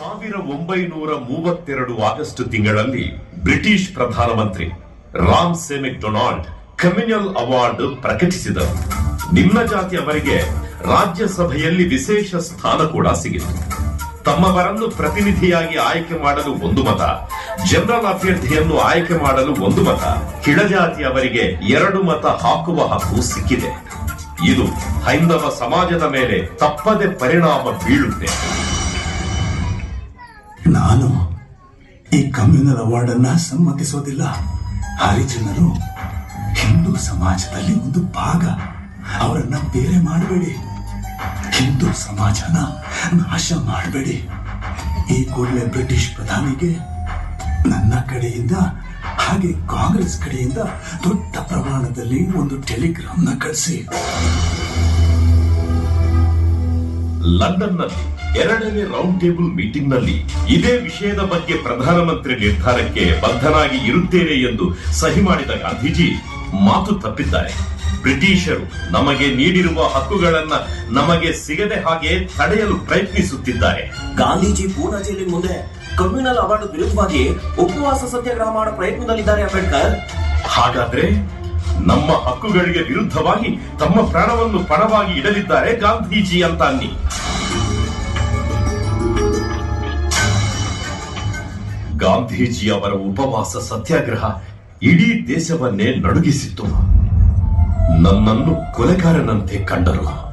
ಸಾವಿರ ಒಂಬೈನೂರ ಮೂವತ್ತೆರಡು ಆಗಸ್ಟ್ ತಿಂಗಳಲ್ಲಿ ಬ್ರಿಟಿಷ್ ಪ್ರಧಾನಮಂತ್ರಿ ರಾಮ್ ಸೆ ಡೊನಾಲ್ಡ್ ಕಮ್ಯುನಲ್ ಅವಾರ್ಡ್ ಪ್ರಕಟಿಸಿದರು. ನಿಮ್ನ ಜಾತಿಯವರಿಗೆ ರಾಜ್ಯಸಭೆಯಲ್ಲಿ ವಿಶೇಷ ಸ್ಥಾನ ಕೂಡ ಸಿಗಿತು. ತಮ್ಮವರನ್ನು ಪ್ರತಿನಿಧಿಯಾಗಿ ಆಯ್ಕೆ ಮಾಡಲು ಒಂದು ಮತ, ಜನರಲ್ ಅಭ್ಯರ್ಥಿಯನ್ನು ಆಯ್ಕೆ ಮಾಡಲು ಒಂದು ಮತ ಕೆಳಜಾತಿಯವರಿಗೆ ಎರಡು ಮತ ಹಾಕುವ ಹಕ್ಕು ಸಿಕ್ಕಿದೆ. ಇದು ಹೈಂದವ ಸಮಾಜದ ಮೇಲೆ ತಪ್ಪದೆ ಪರಿಣಾಮ ಬೀಳುತ್ತೆ. ನಾನು ಈ ಕಮ್ಯುನಲ್ ಅವಾರ್ಡ್ ಅನ್ನ ಸಮ್ಮತಿಸೋದಿಲ್ಲ. ಹರಿಜನರು ಹಿಂದೂ ಸಮಾಜದಲ್ಲಿ ಒಂದು ಭಾಗ. ಅವರನ್ನ ಬೇರೆ ಮಾಡಬೇಡಿ. ಹಿಂದೂ ಸಮಾಜನ ನಾಶ ಮಾಡಬೇಡಿ. ಈ ಕೂಡಲೇ ಬ್ರಿಟಿಷ್ ಪ್ರಧಾನಿಗೆ ನನ್ನ ಕಡೆಯಿಂದ ಹಾಗೆ ಕಾಂಗ್ರೆಸ್ ಕಡೆಯಿಂದ ದೊಡ್ಡ ಪ್ರಮಾಣದಲ್ಲಿ ಒಂದು ಟೆಲಿಗ್ರಾಮ್ನ ಕಳಿಸಿ. ಲಂಡನ್ನಲ್ಲಿ ಎರಡನೇ ರೌಂಡ್ ಟೇಬಲ್ ಮೀಟಿಂಗ್ನಲ್ಲಿ ಇದೇ ವಿಷಯದ ಬಗ್ಗೆ ಪ್ರಧಾನಮಂತ್ರಿ ನಿರ್ಧಾರಕ್ಕೆ ಬದ್ಧನಾಗಿ ಇರುತ್ತೇನೆ ಎಂದು ಸಹಿ ಮಾಡಿದ ಗಾಂಧೀಜಿ ಮಾತು ತಪ್ಪಿದ್ದಾರೆ. ಬ್ರಿಟಿಷರು ನಮಗೆ ನೀಡಿರುವ ಹಕ್ಕುಗಳನ್ನ ನಮಗೆ ಸಿಗದೆ ಹಾಗೆ ತಡೆಯಲು ಪ್ರಯತ್ನಿಸುತ್ತಿದ್ದಾರೆ. ಗಾಂಧೀಜಿ ಪೂರ್ಣ ಜೈಲಿನ ಮುಂದೆ ಕಮ್ಯುನಲ್ ಅವಾರ್ಡ್ ವಿರುದ್ಧವಾಗಿ ಉಪವಾಸ ಸತ್ಯಾಗ್ರಹ ಮಾಡೋ ಪ್ರಯತ್ನದಲ್ಲಿದ್ದಾರೆ ಅಂಬೇಡ್ಕರ್. ಹಾಗಾದ್ರೆ ನಮ್ಮ ಹಕ್ಕುಗಳಿಗೆ ವಿರುದ್ಧವಾಗಿ ತಮ್ಮ ಪ್ರಾಣವನ್ನು ಪಣವಾಗಿ ಇಡಲಿದ್ದಾರೆ ಗಾಂಧೀಜಿ ಅಂತ ಅನ್ನಿ. ಗಾಂಧೀಜಿ ಅವರ ಉಪವಾಸ ಸತ್ಯಾಗ್ರಹ ಇಡೀ ದೇಶವನ್ನೇ ನಡುಗಿಸಿತ್ತು. ನನ್ನನ್ನು ಕೊಲೆಗಾರನಂತೆ ಕಂಡರು.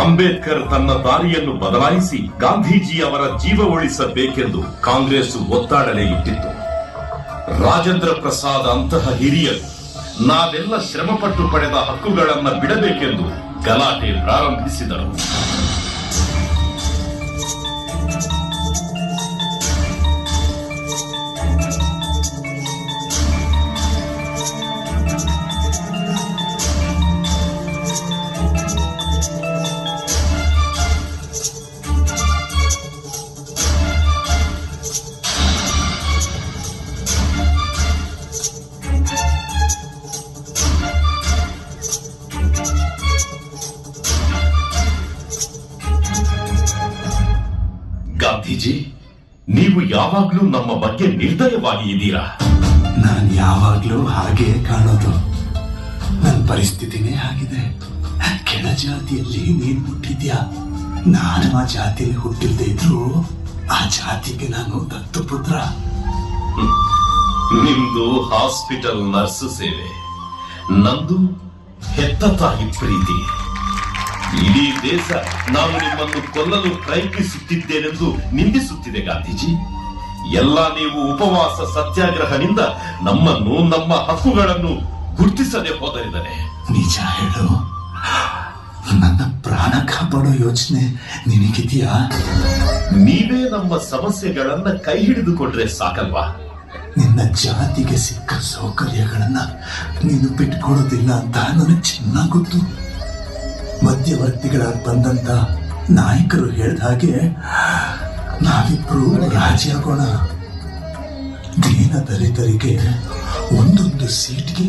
ಅಂಬೇಡ್ಕರ್ ತನ್ನ ದಾರಿಯನ್ನು ಬದಲಾಯಿಸಿ ಗಾಂಧೀಜಿ ಅವರ ಜೀವ ಉಳಿಸಬೇಕೆಂದು ಕಾಂಗ್ರೆಸ್ ಒತ್ತಾಡಲೇ ಇಟ್ಟಿತ್ತು. ರಾಜೇಂದ್ರ ಪ್ರಸಾದ್ ಅಂತಹ ಹಿರಿಯರು ನಾವೆಲ್ಲ ಶ್ರಮಪಟ್ಟು ಪಡೆದ ಹಕ್ಕುಗಳನ್ನು ಬಿಡಬೇಕೆಂದು ಗಲಾಟೆ ಪ್ರಾರಂಭಿಸಿದರು. ಗಾಂಧೀಜಿ ನೀವು ಯಾವಾಗ್ಲೂ ನಮ್ಮ ಬಗ್ಗೆ ನಿರ್ದಯವಾಗಿ ಇದ್ದೀರಾ? ನಾನು ಯಾವಾಗ್ಲೂ ಹಾಗೆ ಕಾಣೋದು. ನನ್ನ ಪರಿಸ್ಥಿತಿನೇ ಆಗಿದೆ ಕೆಳ ಜಾತಿಯಲ್ಲಿ ನೀನ್ ಹುಟ್ಟಿದ್ಯಾ? ನಾನು ಆ ಜಾತಿಯಲ್ಲಿ ಹುಟ್ಟಿಲ್ದೇ ಇದ್ರು ಆ ಜಾತಿಗೆ ನಾನು ದತ್ತು ಪುತ್ರ ನಿಮ್ದು ಹಾಸ್ಪಿಟಲ್ ನರ್ಸ್ ಸೇವೆ. ನಂದು ಹೆತ್ತ ತಾಯಿ ಪ್ರೀತಿ. ಇಡೀ ದೇಶ ನಾನು ನಿಮ್ಮನ್ನು ಕೊಲ್ಲಲು ಪ್ರಯತ್ನಿಸುತ್ತಿದ್ದೇನೆಂದು ನಿಂದಿಸುತ್ತಿದೆ ಗಾಂಧೀಜಿ. ಎಲ್ಲ ನೀವು ಉಪವಾಸ ಸತ್ಯಾಗ್ರಹದಿಂದ ನಮ್ಮನ್ನು ನಮ್ಮ ಹಕ್ಕುಗಳನ್ನು ಗುರುತಿಸದೆ ಹೋದರಿದರೆ ನಿಜ ಹೇಳು. ನನ್ನ ಪ್ರಾಣ ಕಾಪಾಡೋ ಯೋಚನೆ ನಿನಗಿದೆಯಾ? ನೀವೇ ನಮ್ಮ ಸಮಸ್ಯೆಗಳನ್ನ ಕೈ ಹಿಡಿದುಕೊಂಡ್ರೆ ಸಾಕಲ್ವಾ? ನಿನ್ನ ಜಾತಿಗೆ ಸಿಕ್ಕ ಸೌಕರ್ಯಗಳನ್ನ ನೀನು ಬಿಟ್ಕೊಡೋದಿಲ್ಲ ಅಂತ ನನಗೆ ಚೆನ್ನಾಗಿ ಗೊತ್ತು. ಮಧ್ಯವರ್ತಿಗಳಾಗಿ ಬಂದಂತ ನಾಯಕರು ಹೇಳಿದ ಹಾಗೆ ನಾವಿಬ್ರು ರಾಜಿ ಆಗೋಣ. ದೀನ ದಲಿತರಿಗೆ ಒಂದೊಂದು ಸೀಟ್ಗೆ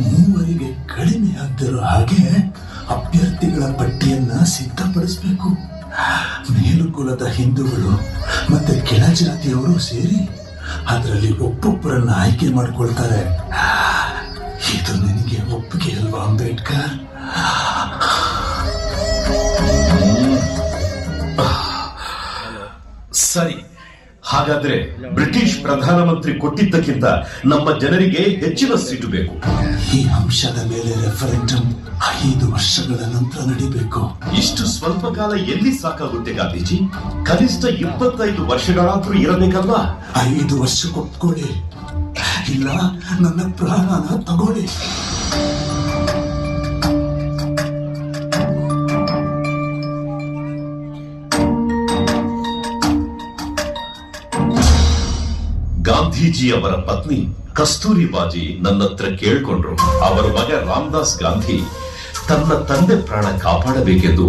ಮೂವರಿಗೆ ಕಡಿಮೆ ಆಗದಿರೋ ಹಾಗೆ ಅಭ್ಯರ್ಥಿಗಳ ಪಟ್ಟಿಯನ್ನ ಸಿದ್ಧಪಡಿಸಬೇಕು. ಮೇಲುಕುಲದ ಹಿಂದೂಗಳು ಮತ್ತೆ ಕೆಳ ಜಾತಿಯವರು ಸೇರಿ ಅದರಲ್ಲಿ ಒಬ್ಬೊಬ್ಬರನ್ನ ಆಯ್ಕೆ ಮಾಡ್ಕೊಳ್ತಾರೆ. ಇದು ನಿನಗೆ ಒಪ್ಪಿಗೆ ಅಲ್ವಾ ಅಂಬೇಡ್ಕರ್? ಹಾಗಾದ್ರೆ ಬ್ರಿಟಿಷ್ ಪ್ರಧಾನಮಂತ್ರಿ ಕೊಟ್ಟಿದ್ದಕ್ಕಿಂತ ನಮ್ಮ ಜನರಿಗೆ ಹೆಚ್ಚಿನ ಸೀಟು ಬೇಕು. ಈ ಅಂಶದ ಮೇಲೆ ರೆಫರೆಂಡಮ್ ಐದು ವರ್ಷಗಳ ನಂತರ ನಡೀಬೇಕು. ಇಷ್ಟು ಸ್ವಲ್ಪ ಕಾಲ ಎಲ್ಲಿ ಸಾಕಾಗುತ್ತೆ ಗಾಂಧೀಜಿ? ಕನಿಷ್ಠ ಇಪ್ಪತ್ತೈದು ವರ್ಷಗಳಾದ್ರೂ ಇರಬೇಕಲ್ವಾ? ಐದು ವರ್ಷ ಒಪ್ಕೊಳ್ಳಿ ಇಲ್ಲ ನನ್ನ ಪ್ರಾಣನ ತಗೊಳ್ಳಿ. ಗಾಂಧೀಜಿ ಅವರ ಪತ್ನಿ ಕಸ್ತೂರಿ ಬಾಜಿ ನನ್ನ ಹತ್ರ ಕೇಳ್ಕೊಂಡ್ರು. ಅವರ ಮಗ ರಾಮದಾಸ್ ಗಾಂಧಿ ತನ್ನ ತಂದೆ ಪ್ರಾಣ ಕಾಪಾಡಬೇಕೆಂದು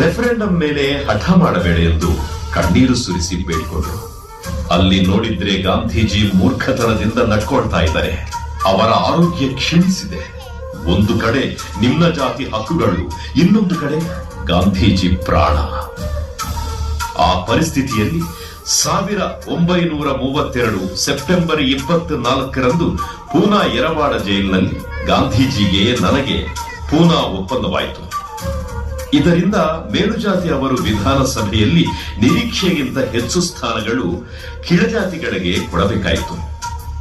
ರೆಫರೆಂಡಮ್ ಮೇಲೆ ಹಠ ಮಾಡಬೇಡ ಎಂದು ಕಣ್ಣೀರು ಸುರಿಸಿ ಬೇಡ್ಕೊಂಡ್ರು. ಅಲ್ಲಿ ನೋಡಿದ್ರೆ ಗಾಂಧೀಜಿ ಮೂರ್ಖತನದಿಂದ ನಡ್ಕೊಳ್ತಾ ಇದ್ದಾರೆ. ಅವರ ಆರೋಗ್ಯ ಕ್ಷೀಣಿಸಿದೆ. ಒಂದು ಕಡೆ ನಿಮ್ಮ ಜಾತಿ ಹಕ್ಕುಗಳು, ಇನ್ನೊಂದು ಕಡೆ ಗಾಂಧೀಜಿ ಪ್ರಾಣ. ಆ ಪರಿಸ್ಥಿತಿಯಲ್ಲಿ ಸಾವಿರ ಒಂಬೈನೂರ ಮೂವತ್ತೆರಡು ಸೆಪ್ಟೆಂಬರ್ ಇಪ್ಪತ್ನಾಲ್ಕರಂದು ಪೂನಾ ಎರವಾಡ ಜೈಲಿನಲ್ಲಿ ಗಾಂಧೀಜಿಗೆ ನನಗೆ ಪೂನಾ ಒಪ್ಪಂದವಾಯಿತು. ಇದರಿಂದ ಮೇಲುಜಾತಿ ಅವರು ವಿಧಾನಸಭೆಯಲ್ಲಿ ನಿರೀಕ್ಷೆಗಿಂತ ಹೆಚ್ಚು ಸ್ಥಾನಗಳು ಕಿಳಜಾತಿಗಳಿಗೆ ಕೊಡಬೇಕಾಯಿತು.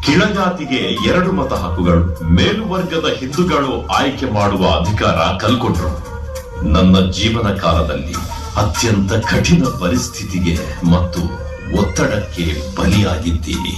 ಕಿಳಜಾತಿಗೆ ಎರಡು ಮತ ಹಕ್ಕುಗಳು, ಮೇಲುವರ್ಗದ ಹಿಂದೂಗಳು ಆಯ್ಕೆ ಮಾಡುವ ಅಧಿಕಾರ ಕಲ್ಕೊಟ್ರು ನನ್ನ ಜೀವನ ಕಾಲದಲ್ಲಿ ಅತ್ಯಂತ ಕಠಿಣ ಪರಿಸ್ಥಿತಿಗೆ ಮತ್ತು ಒತ್ತಡಕ್ಕೆ ಬಲಿಯಾಗಿದ್ದೀನಿ